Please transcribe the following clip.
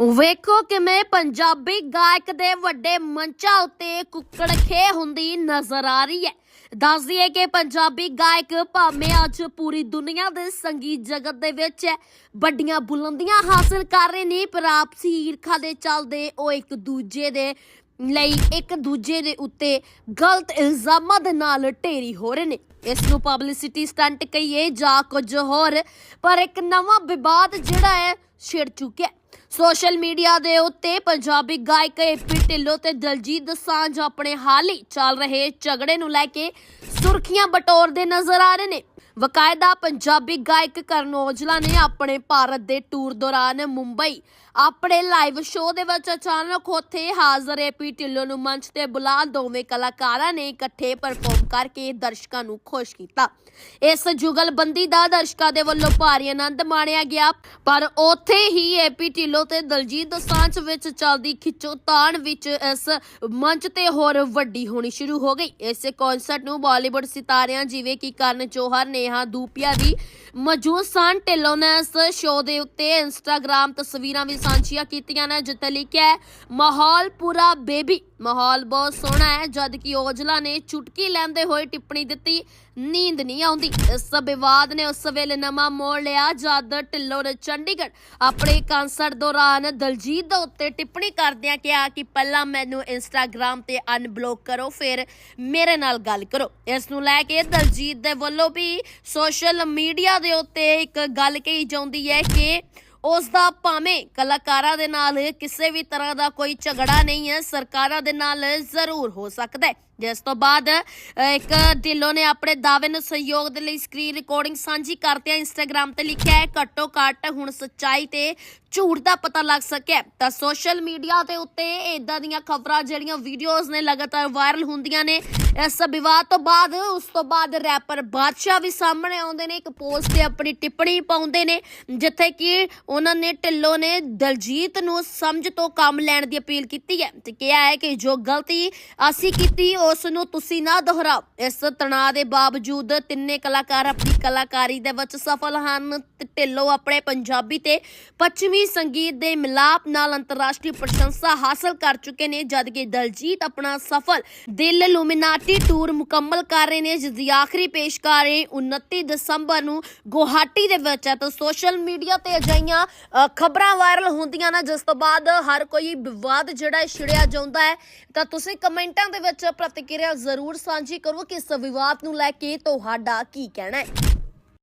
ਵੇਖੋ ਕਿਵੇਂ ਪੰਜਾਬੀ ਗਾਇਕ ਦੇ ਵੱਡੇ ਮੰਚਾਂ ਉੱਤੇ ਕੁੱਕੜ ਖੇ ਹੁੰਦੀ ਨਜ਼ਰ ਆ ਰਹੀ ਹੈ। ਦੱਸ ਦਈਏ ਕਿ ਪੰਜਾਬੀ ਗਾਇਕ ਭਾਵੇਂ ਅੱਜ ਪੂਰੀ ਦੁਨੀਆ ਦੇ ਸੰਗੀਤ ਜਗਤ ਦੇ ਵਿੱਚ ਵੱਡੀਆਂ ਬੁਲੰਦੀਆਂ ਹਾਸਲ ਕਰ ਰਹੇ ਨੇ, ਪਰ ਆਪਸੀ ਈਰਖਾ ਦੇ ਚੱਲਦੇ ਉਹ ਇੱਕ ਦੂਜੇ ਦੇ ਲਈ ਇੱਕ ਦੂਜੇ ਦੇ ਉੱਤੇ ਗਲਤ ਇਲਜ਼ਾਮਾਂ ਦੇ ਨਾਲ ਢੇਰੀ ਹੋ ਰਹੇ ਨੇ। ਇਸ ਨੂੰ ਪਬਲਿਸਿਟੀ ਸਟੰਟ ਕਹੀਏ ਜਾਂ ਕੁਝ ਹੋਰ, ਪਰ ਇੱਕ ਨਵਾਂ ਵਿਵਾਦ ਜਿਹੜਾ ਹੈ, ਛਿੜ ਚੁੱਕਿਆ ਸੋਸ਼ਲ ਮੀਡੀਆ ਦੇ ਉੱਤੇ ਪੰਜਾਬੀ ਗਾਇਕ ਏਪੀ ਢਿੱਲੋਂ ਤੇ ਦਲਜੀਤ ਦੋਸਾਂਝ ਆਪਣੇ ਹਾਲ ਹੀ ਚੱਲ ਰਹੇ ਝਗੜੇ ਨੂੰ ਲੈ ਕੇ ਸੁਰਖੀਆਂ ਬਟੋਰਦੇ ਨਜ਼ਰ ਆ ਰਹੇ ਨੇ। ਵਕਾਇਦਾ ਪੰਜਾਬੀ ਗਾਇਕ ਕਰਨ ਔਜਲਾ ਨੇ ਆਪਣੇ ਭਾਰਤ ਦੇ ਟੂਰ ਦੌਰਾਨ ਮੁੰਬਈ ਆਪਣੇ ਲਾਈਵ ਸ਼ੋਅ ਦੇ ਵਿੱਚ ਅਚਾਨਕ ਉੱਥੇ ਹਾਜ਼ਰ ਏਪੀ ਢਿੱਲੋਂ ਨੂੰ ਮੰਚ ਤੇ ਬੁਲਾ ਦੋਵੇਂ ਕਲਾਕਾਰਾਂ ਨੇ ਇਕੱਠੇ ਪਰਫਾਰਮ ਕਰਕੇ ਦਰਸ਼ਕਾਂ ਨੂੰ ਖੁਸ਼ ਕੀਤਾ। ਇਸ ਜੁਗਲਬੰਦੀ ਦਾ ਦਰਸ਼ਕਾਂ ਦੇ ਵੱਲੋਂ ਭਾਰੀ ਆਨੰਦ ਮਾਣਿਆ ਗਿਆ, ਪਰ ਉੱਥੇ ਹੀ ਏਪੀ ਢਿੱਲੋਂ ਤੇ ਦਲਜੀਤ ਦੋਸਾਂਝ ਵਿੱਚ ਚੱਲਦੀ ਖਿੱਚੋਤਾਣ ਵਿੱਚ ਇਸ ਮੰਚ ਤੇ ਹੋਰ ਵੱਡੀ ਹੋਣੀ ਸ਼ੁਰੂ ਹੋ ਗਈ। ਇਸੇ ਕਨਸਰਟ ਨੂੰ ਬਾਲੀਵੁੱਡ ਸਿਤਾਰਿਆਂ ਜਿਵੇਂ ਕਿ ਕਰਨ ਜੋਹਰ ਨੇ ਨੇਹਾ ਦੂਪੀਆ ਵੀ ਮੌਜੂਦ ਸਨ ਢਿੱਲੋਂ ਨੇ ਇਸ ਸ਼ੋਅ ਦੇ ਉੱਤੇ ਇੰਸਟਾਗ੍ਰam ਤਸਵੀਰਾਂ ਵੀ ਸਾਂਝੀਆਂ ਕੀਤੀਆਂ ਨੇ, ਜਿੱਥੇ ਲਿਖਿਆ ਹੈ, ਮਾਹੌਲ ਪੂਰਾ ਬੇਬੀ ਮਾਹੌਲ ਬਹੁਤ ਸੋਹਣਾ ਹੈ ਜਦ ਕਿ ਔਜਲਾ ਨੇ ਚੁਟਕੀ ਲੈਂਦੇ ਹੋਏ ਟਿੱਪਣੀ ਦਿੱਤੀ, ਨੀਂਦ ਨਹੀਂ ਆਉਂਦੀ। ਇਸ ਵਿਵਾਦ ਨੇ ਉਸ ਵੇਲੇ ਨਵਾਂ ਮੋੜ ਲਿਆ, ਜਦ ਢਿੱਲੋਂ ਨੇ ਚੰਡੀਗੜ੍ਹ ਆਪਣੇ ਕਨਸਰਟ ਦੌਰਾਨ ਦਲਜੀਤ ਦੇ ਉੱਤੇ ਟਿੱਪਣੀ ਕਰਦਿਆਂ ਕਿਹਾ ਕਿ ਪਹਿਲਾਂ ਮੈਨੂੰ ਇੰਸਟਾਗ੍ਰam ਤੇ ਅਨਬਲੌਕ ਕਰੋ, ਫਿਰ ਮੇਰੇ ਨਾਲ ਗੱਲ ਕਰੋ। ਇਸ ਨੂੰ ਲੈ ਕੇ ਦਲਜੀਤ ਦੇ ਵੱਲੋਂ ਵੀ ਸੋਸ਼ਲ ਮੀਡੀਆ ਦੇ ਉੱਤੇ ਇੱਕ ਗੱਲ ਕਹੀ ਜਾਂਦੀ ਹੈ ਕਿ ਉਸ ਦਾ ਭਾਵੇਂ ਕਲਾਕਾਰਾਂ ਦੇ ਨਾਲ ਕਿਸੇ ਵੀ ਤਰ੍ਹਾਂ ਦਾ ਕੋਈ ਝਗੜਾ ਨਹੀਂ ਹੈ, ਸਰਕਾਰਾਂ ਦੇ ਨਾਲ ਜ਼ਰੂਰ ਹੋ ਸਕਦਾ ਹੈ। ਜਿਸ ਤੋਂ ਬਾਅਦ ਇੱਕ ਢਿੱਲੋਂ ਨੇ ਆਪਣੇ ਦਾਅਵੇ ਨੂੰ ਸਹਿਯੋਗ ਦੇ ਲਈ ਸਕਰੀਨ ਰਿਕਾਰਡਿੰਗ ਸਾਂਝੀ ਕਰਦਿਆਂ ਇੰਸਟਾਗ੍ਰam ਤੇ ਲਿਖਿਆ ਹੈ, ਘੱਟੋ ਘੱਟ ਹੁਣ ਸੱਚਾਈ ਤੇ ਝੂਠ ਦਾ ਪਤਾ ਲੱਗ ਸਕਿਆ। ਤਾਂ ਸੋਸ਼ਲ ਮੀਡੀਆ ਦੇ ਉੱਤੇ ਇਦਾਂ ਦੀਆਂ ਖਬਰਾਂ, ਜਿਹੜੀਆਂ ਵੀਡੀਓਜ਼ ਨੇ ਲਗਾਤਾਰ ਵਾਇਰਲ ਹੁੰਦੀਆਂ ਨੇ, ਇਸ ਵਿਵਾਦ ਤੋਂ ਬਾਅਦ, ਉਸ ਤੋਂ ਬਾਅਦ ਰੈਪਰ ਬਾਦਸ਼ਾਹ ਵੀ ਸਾਹਮਣੇ ਆਉਂਦੇ ਨੇ, ਇੱਕ ਪੋਸਟ ਤੇ ਆਪਣੀ ਟਿੱਪਣੀ ਪਾਉਂਦੇ ਨੇ, ਜਿੱਥੇ ਕਿ ਉਹਨਾਂ ਨੇ ਢਿੱਲੋਂ ਨੇ ਦਲਜੀਤ ਨੂੰ ਸਮਝ ਤੋਂ ਕੰਮ ਲੈਣ ਦੀ ਅਪੀਲ ਕੀਤੀ ਹੈ। ਤੇ ਕਿਹਾ ਹੈ ਕਿ ਜੋ ਗਲਤੀ ਅਸੀਂ ਕੀਤੀ, ਉਸ ਨੂੰ ਤੁਸੀਂ ਨਾ ਦੁਹਰਾਓ। ਇਸ ਤਣਾਅ ਦੇ ਬਾਵਜੂਦ ਤਿੰਨੇ ਕਲਾਕਾਰ ਆਪਣੀ ਕਲਾਕਾਰੀ ਦੇ ਵਿੱਚ ਸਫਲ ਹਨ। ਤੇ ਢਿੱਲੋਂ ਆਪਣੇ ਪੰਜਾਬੀ ਤੇ ਪੱਛਮੀ ਸੰਗੀਤ ਦੇ ਮਿਲਾਪ ਨਾਲ ਅੰਤਰਰਾਸ਼ਟਰੀ ਪ੍ਰਸ਼ੰਸਾ ਹਾਸਲ ਕਰ ਚੁੱਕੇ ਨੇ ਜਦਕਿ ਦਲਜੀਤ ਆਪਣਾ ਸਫਲ ਦਿਲ ਲੂਮੀਨਾਟੀ ਟੂਰ ਮੁਕੰਮਲ ਕਰ ਰਹੇ ਨੇ। ਜਿਸ ਦੀ ਆਖਰੀ ਪੇਸ਼ਕਾਰੀ 29 ਦਸੰਬਰ ਨੂੰ ਗੁਹਾਟੀ ਦੇ ਵਿੱਚ ਹੈ। ਤਾਂ ਸੋਸ਼ਲ ਮੀਡੀਆ ਤੇ ਅਜਿਹੀਆਂ ਖਬਰਾਂ ਵਾਇਰਲ ਹੁੰਦੀਆਂ ਨੇ। ਜਿਸ ਤੋਂ ਬਾਅਦ ਹਰ ਕੋਈ ਵਿਵਾਦ ਜਿਹੜਾ ਛਿੜਿਆ ਜਾਂਦਾ ਹੈ। ਤਾਂ ਤੁਸੀਂ ਕਮੈਂਟਾਂ ਦੇ ਵਿੱਚ ਪ੍ਰਤੀਕਿਰਿਆ ਜ਼ਰੂਰ ਸਾਂਝੀ ਕਰੋ ਕਿ ਇਸ ਵਿਵਾਦ ਨੂੰ ਲੈ ਕੇ ਤੁਹਾਡਾ ਕੀ ਕਹਿਣਾ ਹੈ।